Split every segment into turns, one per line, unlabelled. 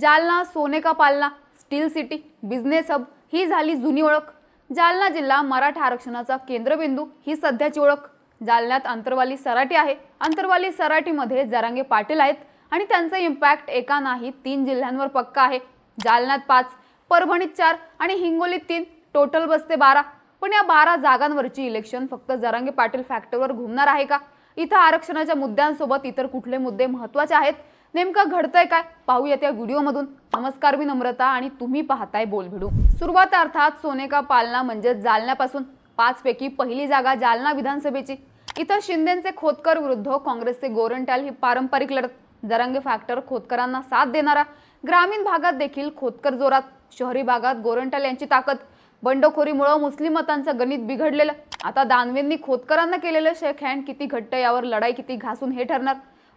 जालना सोने का पालना स्टील सिटी बिझनेस हब ही झाली जुनी ओळख. जालना जिल्हा मराठा आरक्षणाचा केंद्रबिंदू ही सध्याची ओळख. जालन्यात अंतरवाली सराटी आहे. अंतरवाली सराटीमध्ये जरांगे पाटील आहेत आणि त्यांचा इम्पॅक्ट एका नाही तीन जिल्ह्यांवर पक्का आहे. जालन्यात पाच परभणीत चार आणि हिंगोलीत तीन टोटल बसते बारा. पण या बारा जागांवरची इलेक्शन फक्त जरांगे पाटील फॅक्टरवर घुमणार आहे का? इथं आरक्षणाच्या मुद्द्यांसोबत इतर कुठले मुद्दे महत्त्वाचे आहेत? नेमकं घडतंय काय? पाहूया त्या व्हिडिओमधून. नमस्कार मी नम्रता आणि तुम्ही पाहताय बोलभिडू सुरुवात अर्थात सोने का पालना म्हणजे जालन्यापासून. पाचपैकी पहिली जागा जालना विधानसभेची. इथं शिंदेचे खोतकर विरुद्ध काँग्रेसचे गोरंट्याल ही पारंपरिक लढत. जरांगे फॅक्टर खोतकरांना साथ देणारा. ग्रामीण भागात देखील खोतकर जोरात. शहरी भागात गोरंट्याल यांची ताकद. बंडखोरीमुळं मुस्लिम मतांचं गणित बिघडलेलं. आता दानवेंनी खोतकरांना केलेलं शेक हँड किती घट्ट यावर लढाई किती घासून हे ठरणार?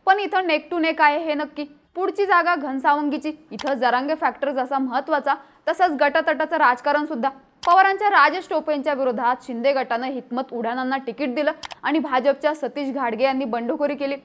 पण इथं नेक टू नेक आहे हे नक्की. पुढची जागा घनसावंगीची. इथं जरांगे फॅक्टर जसा महत्त्वाचा. तसंच गटातटाचं राजकारण सुद्धा. पवारांच्या राजेश टोपेंच्या विरोधात शिंदे गटानं हिकमत उडाणांना तिकीट दिलं आणि भाजपच्या सतीश घाडगे यांनी बंडखोरी केली.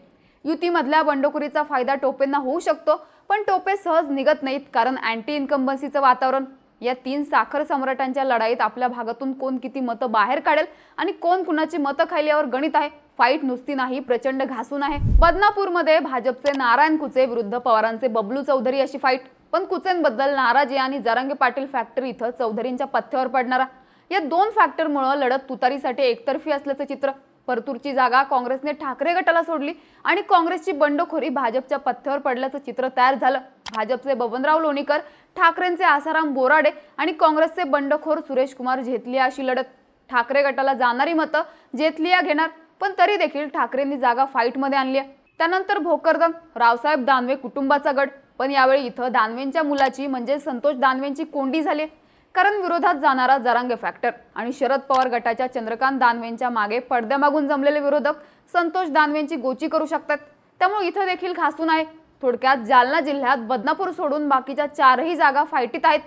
युतीमधल्या बंडखोरीचा फायदा टोपेंना होऊ शकतो पण टोपे सहज निघत नाहीत कारण अँटी इन्कम्बन्सीचं वातावरण. या तीन साखर सम्राटांच्या लढाईत आपल्या भागातून कोण किती मतं बाहेर काढेल आणि कोण कुणाची मतं खायली यावर गणित आहे? फाईट नुसती नाही प्रचंड घासून आहे. बदनापूरमध्ये भाजपचे नारायण कुचे विरुद्ध पवारांचे बबलू चौधरी अशी फाईट पण कुचेंबद्दल नाराजी आणि जरांगे पाटील फॅक्टरी इथं चौधरींच्या पथ्यावर पडणारा. या दोन फॅक्टरमुळं लढत तुतारीसाठी एकतर्फी असल्याचं चित्र. परतूरची जागा काँग्रेसने ठाकरे गटाला सोडली आणि काँग्रेसची बंडखोरी भाजपच्या पथ्यावर पडल्याचं चित्र तयार झालं. भाजपचे बबनराव लोणीकर ठाकरेंचे आसाराम बोराडे आणि काँग्रेसचे बंडखोर सुरेश कुमार झेतलिया अशी लढत. ठाकरे गटाला जाणारी मतं जेतलिया घेणार पण तरी देखील ठाकरेंनी जागा फाईटमध्ये आणली आहे. त्यानंतर भोकरदन रावसाहेब दानवे कुटुंबाचा गट. पण यावेळी इथं दानवेंच्या मुलाची म्हणजे संतोष दानवेंची कोंडी झाली कारण विरोधात जाणारा जरांगे फॅक्टर आणि शरद पवार गटाच्या चंद्रकांत दानवेंच्या मागे पडद्यामागून जमलेले विरोधक संतोष दानवेंची गोची करू शकतात. त्यामुळे इथं देखील खासून आहे थोडक्यात जालना जिल्ह्यात बदनापूर सोडून बाकीच्या चारही जागा फायटीत आहेत.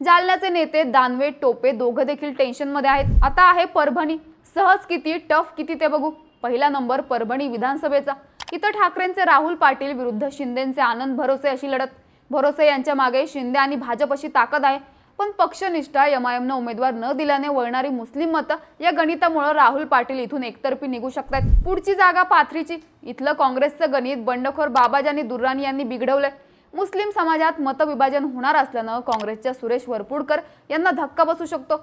जालन्याचे नेते दानवे टोपे दोघं देखील टेन्शनमध्ये आहेत. आता आहे परभणी. सहज किती टफ किती ते बघू. पहिला नंबर परभणी विधानसभेचा. इथं ठाकरेंचे राहुल पाटील विरुद्ध शिंदेचे आनंद भरोसे अशी लढत. भरोसे यांच्या मागे शिंदे आणि भाजप अशी ताकद आहे. पण पक्षनिष्ठा एमआयएमनं उमेदवार न दिल्याने वळणारी मुस्लिम मतं या गणितामुळे राहुल पाटील इथून एकतर्फी निघू शकतात पुढची जागा पाथरीची. इथलं काँग्रेसचं गणित बंडखोर बाबाजानी दुर्राणी यांनी बिघडवलंय. मुस्लिम समाजात मतविभाजन होणार असल्यानं काँग्रेसच्या सुरेश वरपुडकर यांना धक्का बसू शकतो.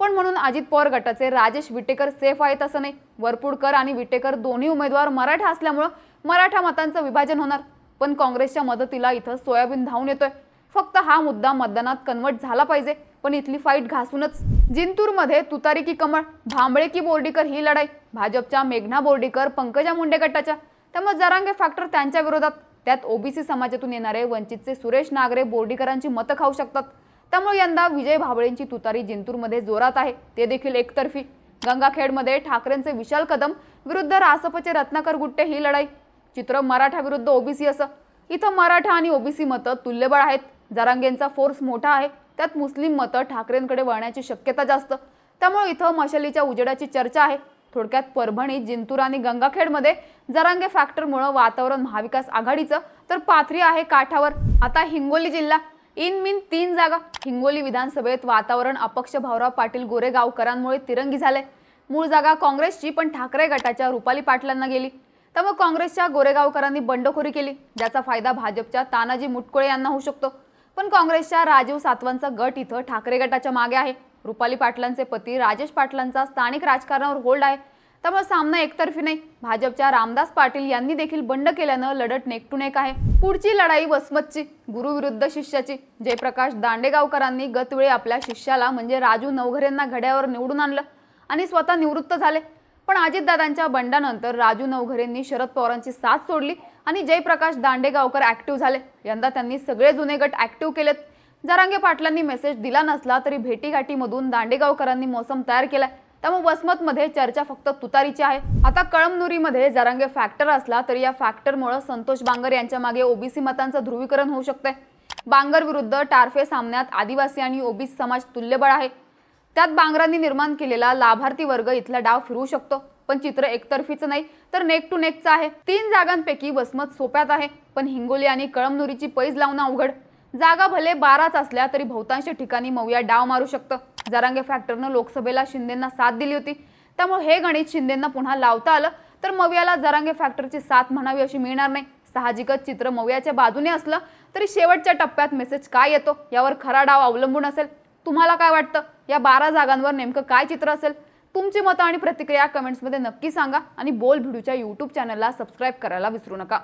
पण म्हणून अजित पवार गटाचे राजेश विटेकर सेफ आहेत असं नाही. वरपुडकर आणि विटेकर दोन्ही उमेदवार मराठा असल्यामुळं मराठा मतांचं विभाजन होणार. पण काँग्रेसच्या मदतीला इथं सोयाबीन धावून येतोय. फक्त हा मुद्दा मतदानात कन्वर्ट झाला पाहिजे. पण इथली फाईट घासूनच. जिंतूरमध्ये तुतारी की कमळ भांबळे की बोर्डीकर ही लढाई. भाजपच्या मेघना बोर्डीकर पंकजा मुंडे गटाच्या. त्यामुळे जरांगे फॅक्टर त्यांच्या विरोधात. त्यात ओबीसी समाजातून येणारे वंचितचे सुरेश नागरे बोर्डीकरांची मतं खाऊ शकतात. त्यामुळे यंदा विजय भाबळेंची तुतारी जिंतूरमध्ये जोरात आहे. ते देखील एकतर्फी. गंगाखेडमध्ये ठाकरेंचे विशाल कदम विरुद्ध रासपचे रत्नाकर गुट्टे ही लढाई. चित्र मराठा विरुद्ध ओबीसी असं. इथं मराठा आणि ओबीसी मतं तुल्यबळ आहेत. जरांगेंचा फोर्स मोठा आहे त्यात मुस्लिम मतं ठाकरेंकडे वळण्याची शक्यता जास्त. त्यामुळे इथं मशालीच्या उजेडाची चर्चा आहे. थोडक्यात परभणी जिंतूर आणि गंगाखेडमध्ये जरांगे फॅक्टरमुळं वातावरण महाविकास आघाडीचं तर पाथरी आहे काठावर. आता हिंगोली जिल्हा. इन मिन तीन जागा. हिंगोली विधानसभेत वातावरण अपक्ष भाऊराव पाटील गोरेगावकरांमुळे तिरंगी झाले. मूळ जागा काँग्रेसची पण ठाकरे गटाच्या रुपाली पाटलांना गेली. त्यामुळे काँग्रेसच्या गोरेगावकरांनी बंडखोरी केली ज्याचा फायदा भाजपच्या तानाजी मुटकुळे यांना होऊ शकतो. पण काँग्रेसच्या राजीव सातवांचा गट इथं ठाकरे गटाच्या मागे आहे. रुपाली पाटलांचे पती राजेश पाटलांचा स्थानिक राजकारणावर होल्ड आहे. त्यामुळे सामना एकतर्फी नाही. भाजपच्या रामदास पाटील यांनी देखील बंड केल्यानं लढत नेकटून एक आहे. पुढची लढाई वसमतची गुरु विरुद्ध शिष्याची. जयप्रकाश दांडेगावकरांनी गतवेळी आपल्या शिष्याला म्हणजे राजू नवघरेंना घड्यावर निवडून आणलं आणि स्वतः निवृत्त झाले. पण अजितदादांच्या बंडानंतर राजू नवघरेंनी शरद पवारांची साथ सोडली आणि जयप्रकाश दांडेगावकर ऍक्टिव्ह झाले. यंदा त्यांनी सगळे जुने गट ऍक्टिव्ह केलेत. जरांगे पाटलांनी मेसेज दिला नसला तरी भेटीगाठीमधून दांडेगावकरांनी मोसम तयार केलाय. त्यामुळे वसमतमध्ये चर्चा फक्त तुतारीची आहे. आता कळमनुरीमध्ये जरांगे फॅक्टर असला तरी या फॅक्टरमुळे संतोष बांगर यांच्या मागे ओबीसी मतांचं ध्रुवीकरण होऊ शकतंय. बांगर विरुद्ध टारफे सामन्यात आदिवासी आणि ओबीसी समाज तुल्यबळ आहे. त्यात बांगरांनी निर्माण केलेला लाभार्थी वर्ग इथला डाव फिरवू शकतो. पण चित्र एकतर्फीचं नाही तर नेक टू नेकचं आहे. तीन जागांपैकी वसमत सोप्यात आहे पण हिंगोली आणि कळमनुरीची पैज लावणं अवघड. जागा भले बाराच असल्या तरी बहुतांश ठिकाणी मौया डाव मारू शकतं. जरांगे फॅक्टरनं लोकसभेला शिंदेंना साथ दिली होती. त्यामुळे हे गणित शिंदेंना पुन्हा लावता आलं तर मवियाला जरांगे फॅक्टरची साथ म्हणावी अशी मिळणार नाही. साहजिकच चित्र मवियाच्या बाजूने असलं तरी शेवटच्या टप्प्यात मेसेज काय येतो यावर खरा डाव अवलंबून असेल. तुम्हाला काय वाटतं? या बारा जागांवर नेमकं काय चित्र असेल? तुमची मतं आणि प्रतिक्रिया कमेंट्समध्ये नक्की सांगा आणि बोल भिडूच्या यूट्यूब चॅनलला सबस्क्राईब करायला विसरू नका.